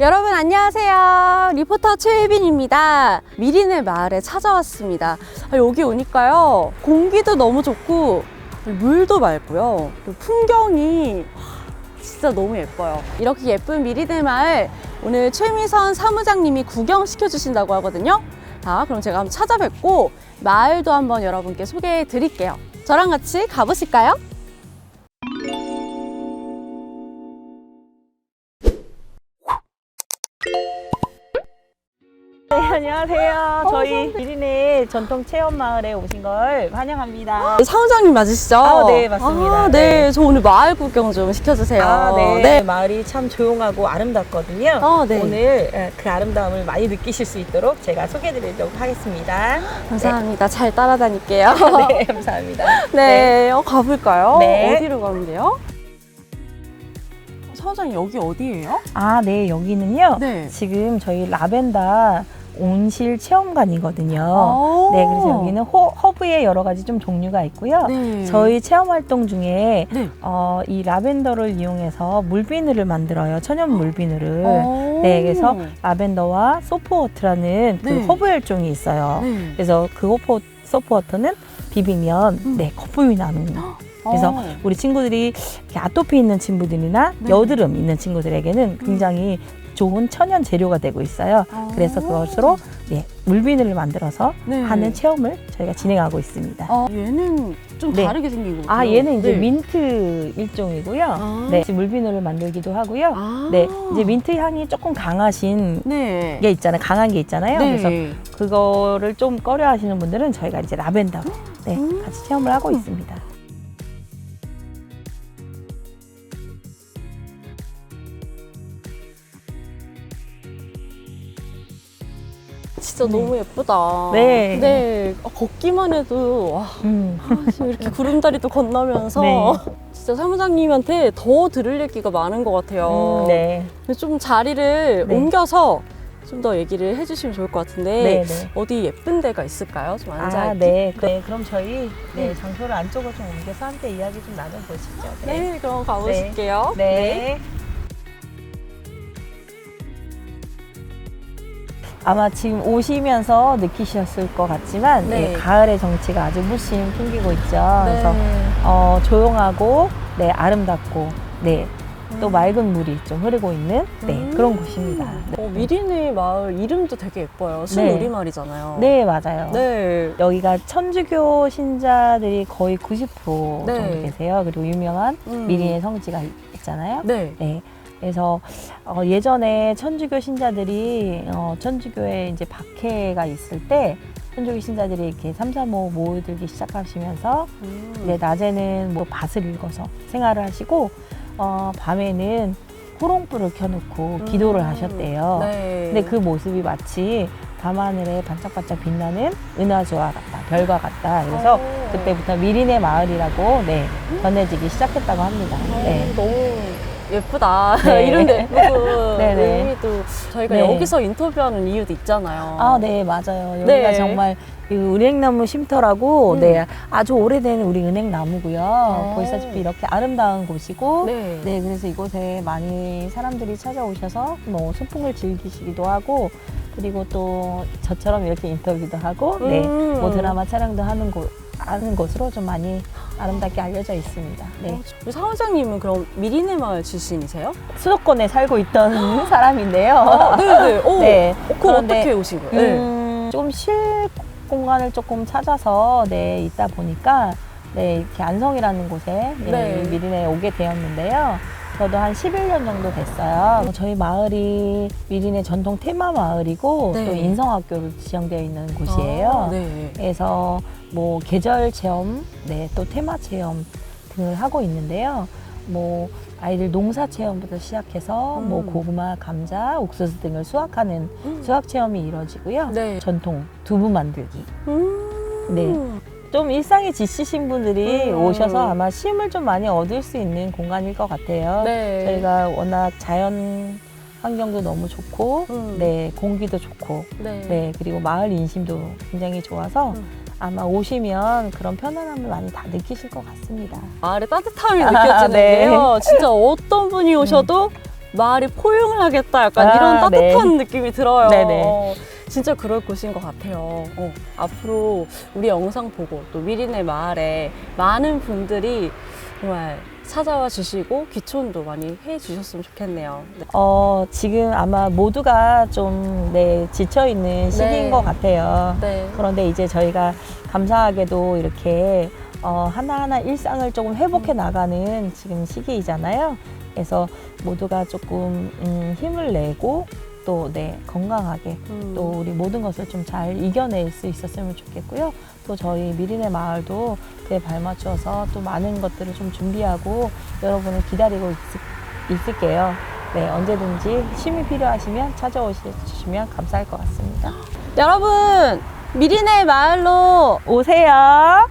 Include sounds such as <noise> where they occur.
여러분 안녕하세요. 리포터 최혜빈입니다. 미리네 마을에 찾아왔습니다. 아, 여기 오니까요. 공기도 너무 좋고 물도 맑고요. 그리고 풍경이 진짜 너무 예뻐요. 이렇게 예쁜 미리네 마을 오늘 최미선 사무장님이 구경시켜 주신다고 하거든요. 자, 그럼 제가 한번 찾아뵙고 마을도 한번 여러분께 소개해 드릴게요. 저랑 같이 가보실까요? 네, 안녕하세요. 어, 저희 선생님. 미리네 전통 체험 마을에 오신 걸 환영합니다. 사무장님 맞으시죠? 아, 네, 맞습니다. 아, 네. 네. 저 오늘 마을 구경 좀 시켜주세요. 아, 네. 네. 마을이 참 조용하고 아름답거든요. 어, 네. 오늘 에, 그 아름다움을 많이 느끼실 수 있도록 제가 소개해드리도록 하겠습니다. 감사합니다. 잘 따라다닐게요. <laughs> 네, 감사합니다. 네, 어, 가볼까요? 네. 어디로 가면 돼요? 사무장님, 여기 어디예요? 아, 네, 여기는요. 네. 지금 저희 라벤더 온실 체험관이거든요. 오. 네, 그래서 여기는 호, 허브의 여러 가지 좀 종류가 있고요. 네. 저희 체험 활동 중에 네. 어, 이 라벤더를 이용해서 물비누를 만들어요. 천연 물비누를. 오. 네, 그래서 라벤더와 소프워터라는 그 네. 허브 혈종이 있어요. 네. 그래서 그 호프, 소프워터는 비비면 음. 네 거품이 나는. 그래서 어. 우리 친구들이 아토피 있는 친구들이나 네. 여드름 있는 친구들에게는 굉장히 좋은 천연 재료가 되고 있어요. 어. 그래서 그것으로 네, 물비누를 만들어서 네. 하는 체험을 저희가 진행하고 있습니다. 어, 얘는 좀 네. 다르게 생긴 거 아. 얘는 이제 네. 민트 일종이고요. 아. 네, 물비누를 만들기도 하고요. 아. 네, 이제 민트 향이 조금 강하신 네. 게 있잖아요. 강한 게 있잖아요. 네. 그래서 그거를 좀 꺼려 하시는 분들은 저희가 이제 라벤더 네, 음. 같이 체험을 하고 있습니다. 진짜 네. 너무 예쁘다. 네. 네. 어, 걷기만 해도 와, 음. 아, 지금 이렇게 구름다리도 건너면서 네. 진짜 사무장님한테 더 들을 얘기가 많은 것 같아요. 음, 네. 근데 좀 자리를 네. 옮겨서 좀 더 얘기를 해주시면 좋을 것 같은데 네, 네. 어디 예쁜 데가 있을까요? 좀 앉아 아, 있기. 네. 네, 그럼 저희 네, 네. 장소를 안쪽으로 좀 옮겨서 함께 이야기 좀 나눠보시죠. 네, 그럼 가보실게요. 네. 아마 지금 오시면서 느끼셨을 것 같지만 네. 네, 가을의 정취가 아주 물씬 풍기고 있죠. 그래서 네. 어, 조용하고 네, 아름답고 네, 또 음. 맑은 물이 좀 흐르고 있는 네, 음. 그런 곳입니다. 네. 어, 미리네 마을 이름도 되게 예뻐요. 순우리말이잖아요. 네, 맞아요. 네. 여기가 천주교 신자들이 거의 90% 네. 정도 계세요. 그리고 유명한 음. 미리의 성지가 있- 있잖아요. 네. 네. 그래서 어, 예전에 천주교 신자들이 어, 천주교에 이제 박해가 있을 때 천주교 신자들이 이렇게 삼삼오오 모여들기 시작하시면서 음. 네, 낮에는 뭐 밭을 읽어서 생활을 하시고 어, 밤에는 호롱불을 켜놓고 기도를 음. 하셨대요. 네. 근데 그 모습이 마치 밤하늘에 반짝반짝 빛나는 은하수와 같다, 별과 같다. 그래서 어. 그때부터 미리네 마을이라고 네, 전해지기 시작했다고 합니다. 어, 네. 너무 예쁘다. 네. 이름도 예쁘고 네네. 의미도 저희가 네. 여기서 인터뷰하는 이유도 있잖아요. 아, 네, 맞아요. 여기가 네. 정말 이 은행나무 쉼터라고 음. 네, 아주 오래된 우리 은행나무고요. 아. 보시다시피 이렇게 아름다운 곳이고 네. 네, 그래서 이곳에 많이 사람들이 찾아오셔서 뭐 소풍을 즐기시기도 하고 그리고 또 저처럼 이렇게 인터뷰도 하고 네, 음. 뭐 드라마 촬영도 하는 곳 하는 곳으로 좀 많이 아름답게 알려져 있습니다. 네. 어, 우리 사무장님은 그럼 미리네 마을 출신이세요? 수도권에 살고 있던 사람인데요. 아, 네네. 오, <laughs> 네. 어, 그거 그런데, 어떻게 오신 거예요? 네. 음, 좀쉴 공간을 조금 찾아서 네 있다 보니까 네 이렇게 안성이라는 곳에 네, 네. 이 미리네에 오게 되었는데요. 저도 한 11년 정도 됐어요. 저희 마을이 미리네 전통 테마 마을이고 네. 또 인성학교로 지정되어 있는 곳이에요. 아, 네. 그래서 뭐 계절 체험, 네, 또 테마 체험 등을 하고 있는데요. 뭐 아이들 농사 체험부터 시작해서 음. 뭐 고구마, 감자, 옥수수 등을 수확하는 음. 수학 체험이 이루어지고요. 네. 전통 두부 만들기. 음. 네. 좀 일상이 지치신 분들이 음. 오셔서 아마 쉼을 좀 많이 얻을 수 있는 공간일 것 같아요. 네. 저희가 워낙 자연 환경도 너무 좋고, 음. 네, 공기도 좋고, 네. 네, 그리고 마을 인심도 굉장히 좋아서 음. 아마 오시면 그런 편안함을 많이 다 느끼실 것 같습니다. 마을의 따뜻함이 아, 느껴지는데요. 네. 진짜 어떤 분이 오셔도 마을이 포용을 하겠다 약간 아, 이런 네. 따뜻한 느낌이 들어요. 네네. 어, 진짜 그럴 곳인 것 같아요. 어, 앞으로 우리 영상 보고 또 미리네 마을에 많은 분들이 정말 찾아와 주시고 귀촌도 많이 해 주셨으면 좋겠네요. 네. 어, 지금 아마 모두가 좀, 네, 지쳐 있는 시기인 네. 것 같아요. 네. 그런데 이제 저희가 감사하게도 이렇게 어, 하나하나 일상을 조금 회복해 나가는 지금 시기이잖아요. 그래서 모두가 조금 음, 힘을 내고 또 네, 건강하게 음. 또 우리 모든 것을 좀 잘 이겨낼 수 있었으면 좋겠고요. 또 저희 미리네 마을도 그에 발맞춰서 또 많은 것들을 좀 준비하고 여러분을 기다리고 있, 있을게요. 네, 언제든지 힘이 필요하시면 찾아오시면 감사할 것 같습니다. 여러분 미리네 마을로 오세요.